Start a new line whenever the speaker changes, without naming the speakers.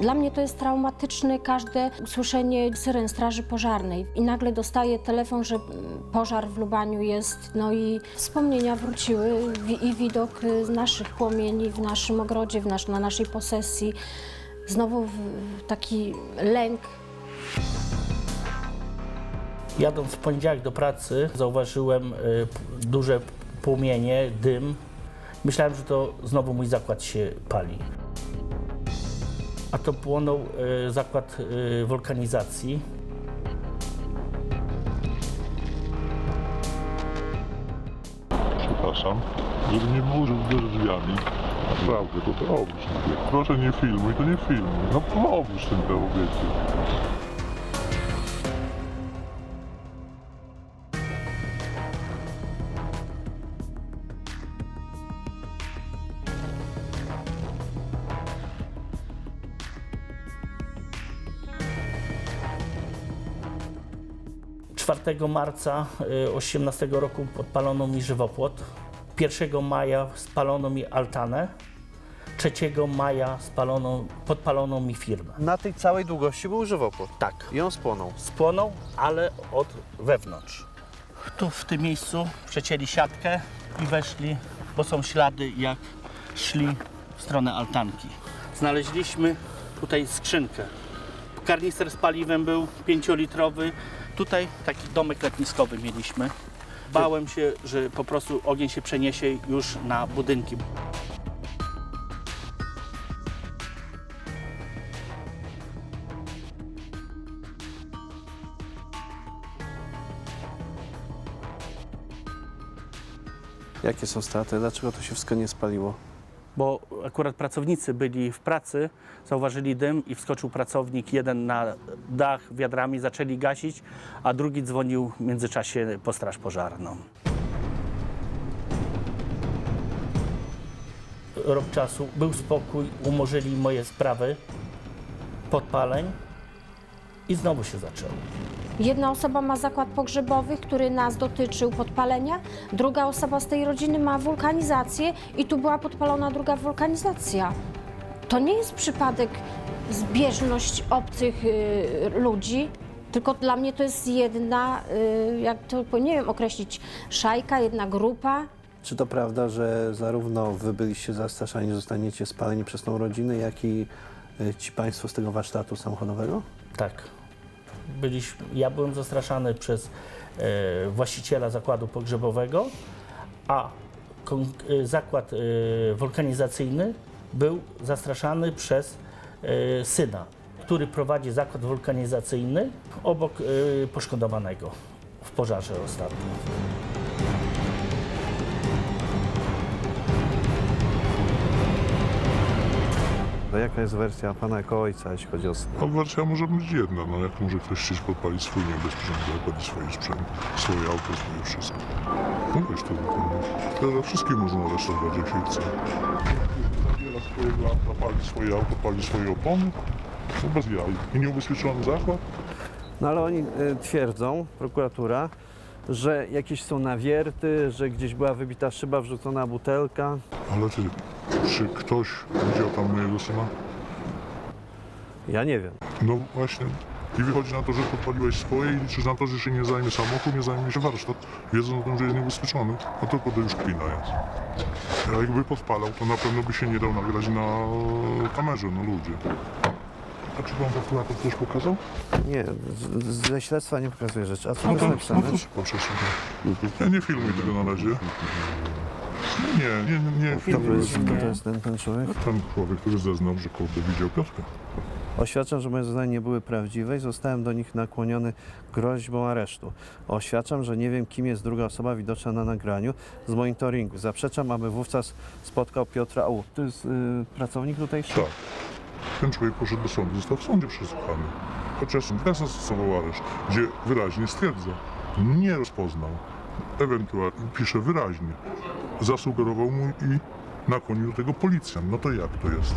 Dla mnie to jest traumatyczne każde usłyszenie syren straży pożarnej i nagle dostaję telefon, że mm, pożar w Lubaniu jest, no i wspomnienia wróciły i widok y, naszych płomieni w naszym ogrodzie, w nasz, na naszej posesji. Znowu taki lęk,
Jadąc w poniedziałek do pracy, zauważyłem y, duże płomienie, dym. Myślałem, że to znowu mój zakład się pali. A to płonął y, zakład y, wulkanizacji.
Przepraszam, żeby nie burzył też drzwiami. Naprawdę, to to obróć mówię. Proszę nie filmuj, to nie filmuj. No obróć ten te obiekty.
Czwartego marca y, 18 roku podpalono mi żywopłot. 1 maja spalono mi altanę. 3 maja spalono, podpalono mi firmę.
Na tej całej długości był żywopłot.
Tak.
I on spłonął.
spłonął, ale od wewnątrz. Tu w tym miejscu przecięli siatkę i weszli, bo są ślady jak szli w stronę altanki. Znaleźliśmy tutaj skrzynkę. Karnister z paliwem był 5-litrowy. Tutaj taki domek letniskowy mieliśmy. Bałem się, że po prostu ogień się przeniesie już na budynki.
Jakie są straty? Dlaczego to się wszystko nie spaliło?
Bo akurat pracownicy byli w pracy, zauważyli dym i wskoczył pracownik, jeden na dach wiadrami, zaczęli gasić, a drugi dzwonił w międzyczasie po straż pożarną. Rok czasu, był spokój, umorzyli moje sprawy podpaleń i znowu się zaczęło.
Jedna osoba ma zakład pogrzebowy, który nas dotyczył podpalenia, druga osoba z tej rodziny ma wulkanizację i tu była podpalona druga wulkanizacja. To nie jest przypadek, zbieżność obcych y, ludzi, tylko dla mnie to jest jedna, y, jak to nie wiem określić, szajka, jedna grupa.
Czy to prawda, że zarówno wy byliście zastraszani, że zostaniecie spaleni przez tą rodzinę, jak i y, ci państwo z tego warsztatu samochodowego?
Tak. Byliśmy, ja byłem zastraszany przez e, właściciela zakładu pogrzebowego, a kon, e, zakład e, wulkanizacyjny był zastraszany przez e, syna, który prowadzi zakład wulkanizacyjny obok poszkodowanego w pożarze ostatnim.
To jaka jest wersja pana jako ojca, jeśli chodzi o?
No wersja może być jedna, no jak może ktoś chcieć podpalić swój niebezpieczny i swoje sprzęt, swoje auto, swoje wszystko. No wiesz, to wykonać. Teraz wszystkim można aresztować, jak się chce. Zabiera swojego auta, pali swoje auto, pali swoje opony. No bez jaj. I nieubezpieczony zakład?
No ale oni y, twierdzą, prokuratura, że jakieś są nawierty, że gdzieś była wybita szyba, wrzucona butelka.
Ale ty, czy ktoś widział tam mojego syna?
Ja nie wiem.
No właśnie. I wychodzi na to, że podpaliłeś swoje i liczysz na to, że się nie zajmie samochód, nie zajmie się warsztat, wiedząc o tym, że jest niebezpieczony. No to to już kpina jest. A jakby podpalał, to na pewno by się nie dał nagrać na kamerze, no ludzie. A czy pan prokurator coś pokazał?
Nie, z, ze śledztwa nie pokazuje rzeczy. A co
No
jest
to, no
napisane?
to proszę sobie. Ja nie filmuj tego na razie. Nie, nie, nie, nie
Kto to jest, kto to jest ten, ten człowiek?
Ten człowiek, który zeznał, że kurde widział Piotrka.
Oświadczam, że moje zeznania nie były prawdziwe i zostałem do nich nakłoniony groźbą aresztu. Oświadczam, że nie wiem, kim jest druga osoba widoczna na nagraniu z monitoringu. Zaprzeczam, aby wówczas spotkał Piotra U. To jest y, pracownik tutejszy?
Tak. Ten człowiek poszedł do sądu, został w sądzie przesłuchany. Chociaż sąd teraz zastosował areszt, gdzie wyraźnie stwierdza, nie rozpoznał. Ewentualnie pisze wyraźnie. Zasugerował mu i nakłonił do tego policjant. No to jak to jest?